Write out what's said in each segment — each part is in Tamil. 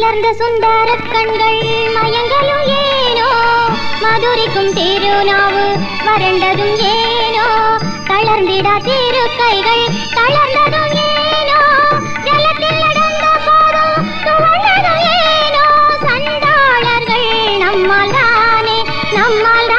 மலர்ந்த சுந்தர கண்கள் மயங்களும் ஏனோ? மதுரைக்கும் திருநாவு வறண்டதும் ஏனோ? தளர்ந்திடா திரு கைகள் தளர்ந்ததும் ஏனோ? ஜலத்தில் நடந்த போதும் துவண்டதும் ஏனோ? சண்டாளர்கள் நம்மால் தானே நம்மால்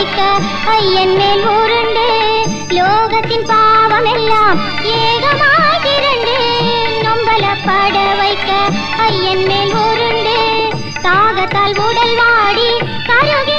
வைக்க ஐயன் மேல் உருண்டு. லோகத்தின் பாவம் எல்லாம் ஏகமாக இரண்டு நொம்பல பட வைக்க ஐயன் மேல் உருண்டு. தாகத்தால் உடல் வாடி கருவி